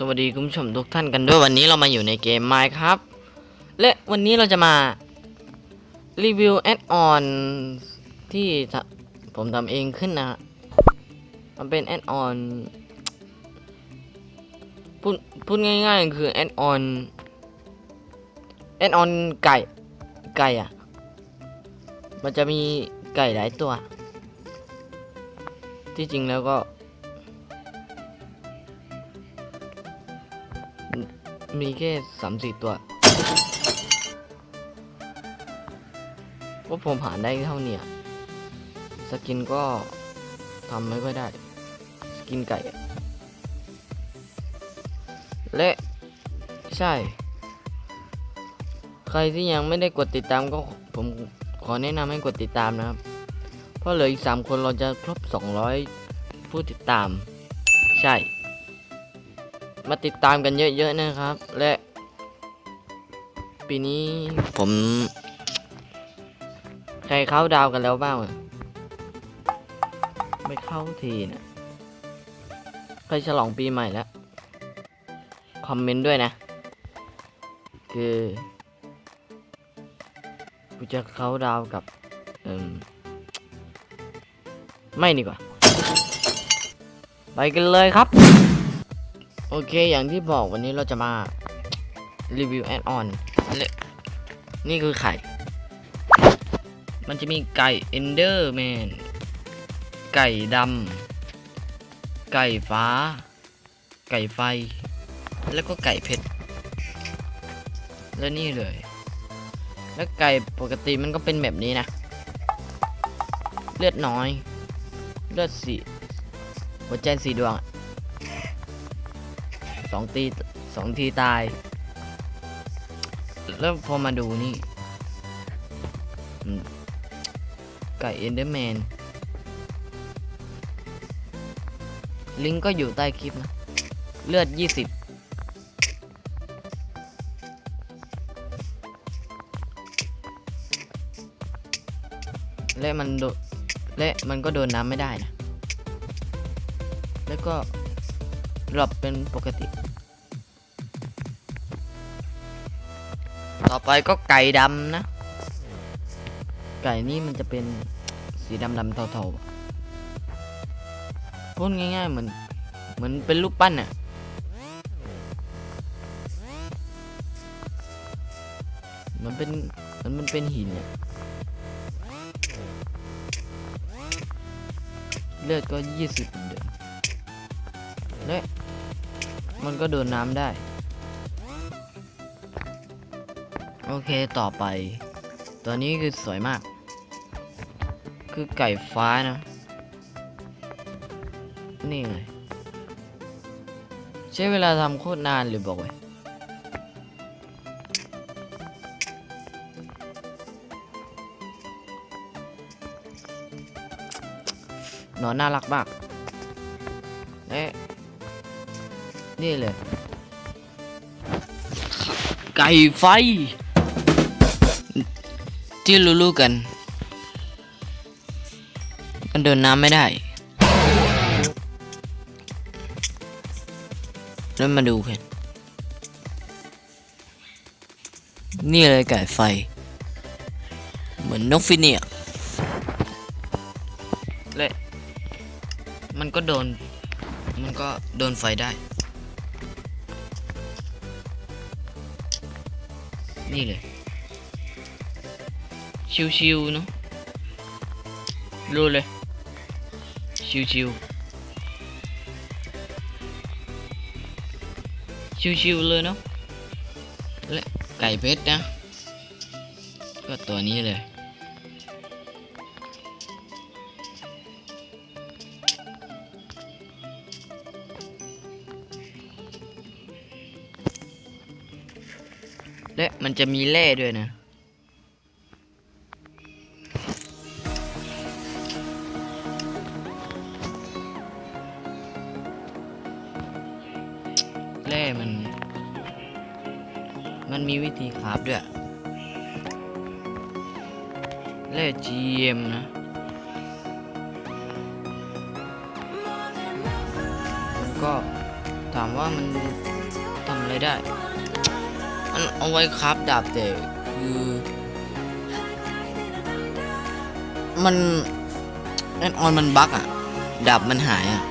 สวัสดีคุณผู้ชมทุกท่านกันด้วยวันนี้เรามาอยู่ในเกม Minecraft และวันนี้เราจะมารีวิวแอดออนที่ผมทำเองขึ้นนะมันเป็นแอดออนพูดพูดง่ายๆ คือแอดออนแอดออนไก่ไก่อะมันจะมีไก่หลายตัว ที่จริงแล้วก็ มีแค่สามสี่ตัวว่าผมหาได้เท่านี้สกินก็ทำไม่ค่อยได้ สกินไก่ และใช่ ใครที่ยังไม่ได้กดติดตามก็ผมขอแนะนำให้กดติดตามนะครับ เพราะเหลืออีกสามคนเราจะครบ 200 ผู้ติดตาม ใช่ มาติดตามกันเยอะๆนะครับ และ ปีนี้ผม ใครเข้าดาวกันแล้วบ้างไม่เข้าทีนะใครฉลองปีใหม่แล้ว คอมเมนต์ด้วยนะ คือกูจะเข้าดาวกับเอืมไม่ดีกว่า ไปกันเลยครับ โอเคอย่างที่บอกวันนี้เราจะมารีวิวแอดออนนี่คือไข่ มันจะมีไก่ Enderman ไก่ดำ ไก่ฟ้า ไก่ไฟ แล้วก็ไก่เพชร แล้วนี่เลย แล้วไก่ปกติมันก็เป็นแบบนี้นะ เลือดน้อย เลือดสีหัวใจสีดวง อะสองตีสองทีตาย แล้วพอมาดูนี่ไก่เอนเดอร์แมน ลิงก็อยู่ใต้คลิปนะ เลือด 20และมันโดและมันก็โดนน้ำไม่ได้นะ แล้วก็ดรอปเป็นปกติ ต่อไปก็ไก่ดำนะ ไก่นี่มันจะเป็นสีดำดำเทาๆพูดง่ายๆเหมือนเหมือนเป็นรูปปั้นอะมันเป็นมันมันเป็นหินอะเลือดก็ยี่สิบเหมือนเดิมและมันก็โดนน้ำได้ โอเคต่อไป ตัวนี้คือสวยมาก คือไก่ฟ้านะ นี่เลยใช้เวลาทำโคตรนานเลยบอกไว้หนอนน่ารักมากและนี่เลย ไก่ไฟ ที่รู้ๆกันมันเดินน้ำไม่ได้ แล้วมาดูกัน นี่เลยไก่ไฟ เหมือนนกฟินิกซ์และมันก็โดน มันก็โดนไฟได้ นี่เลย ชิวๆเนาะรู้เลย ชิวๆชิวๆเลยเนาะและไก่เพชรนะ ก็ตัวนี้เลยและมันจะมีแร่ด้วยนะ มันมีวิธีคราฟด้วยแร่ GM นะมันก็ทามว่ามันทำอะไรได้ มันเอาไว้ครับดาบแต่คือ มันแอนออนมันบั๊กอะดาบมันหายอะ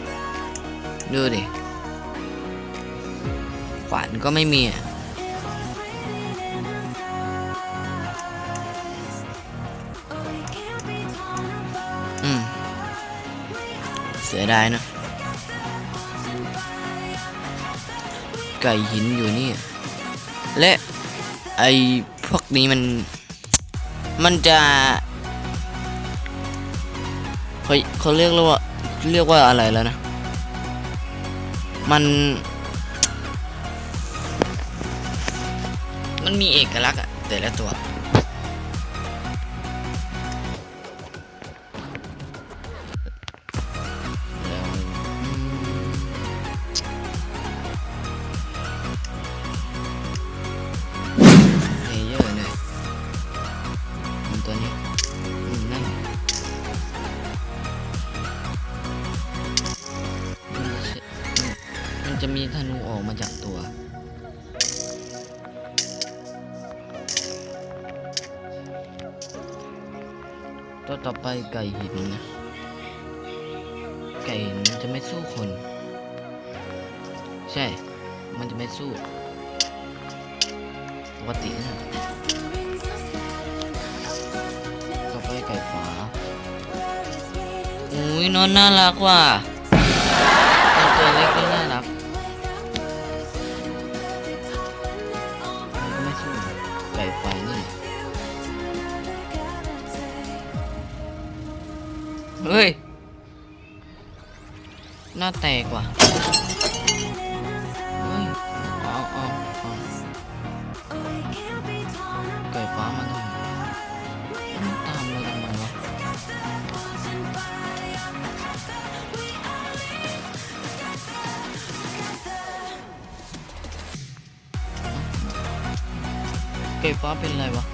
ดูดิขวานก็ไม่มีอะ ดายนะ ไก่หินอยู่นี่ และไอพวกนี้มัน มันจะเขาเขาเรียกว่าเรียกว่าอะไรแล้วนะ มัน มันมีเอกลักษณ์อะแต่ละตัวแล้ว จะมีธนูออกมาจากตัว ตัวต่อไปไก่หินนะ ไก่มันจะไม่สู้คน ใช่ มันจะไม่สู้ปกตินะต่อไปไก่ฝาอุ้ยนอนน่ารักว่ะตัวเล็กน่ารัก น้าแตกว่ะเอาเอาเอาไก่ฟ้ามาทำไมมันตามเราทำไมวะไก่ฟ้าเป็นอะไรวะ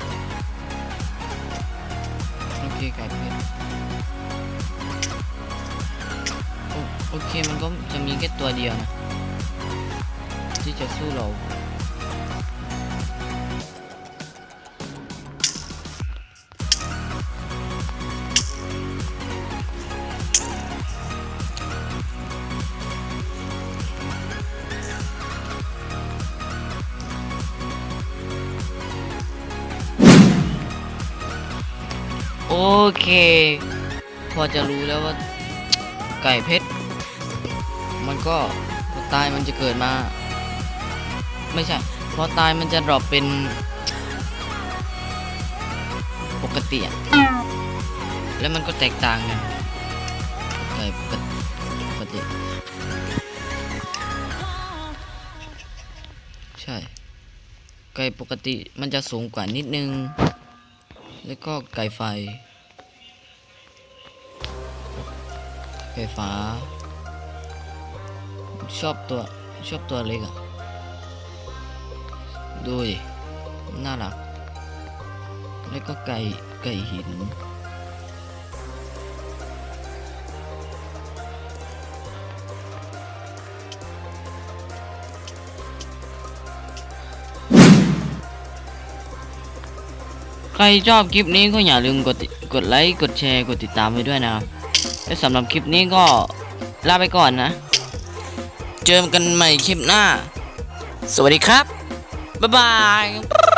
โอเคไก่เพชรโอ โอเคมันก็จะมีแค่ตัวเดียวนะที่จะสู้เราโอเค พอจะรู้แล้วว่าไก่เพชร ก็พอตายมันจะเกิดมา ไม่ใช่พอตายมันจะดรอปเป็นปกติอะแล้วมันก็แตกต่างกันไก่ปกติปกติ ใช่ไก่ปกติมันจะสูงกว่านิดนึง แล้วก็ไก่ไฟ ไก่ฟ้า ชอบตัวชอบตัวเล็กอะดูดิน่ารัก แล้วก็ไก่ไก่หิน ใครชอบคลิปนี้ก็อย่าลืมกดกดไลค์ กดแชร์ กดติดตามไว้ด้วยนะครับและสำหรับคลิปนี้ก็ลาไปก่อนนะ เจอกันใหม่คลิปหน้า สวัสดีครับ บ๊ายบาย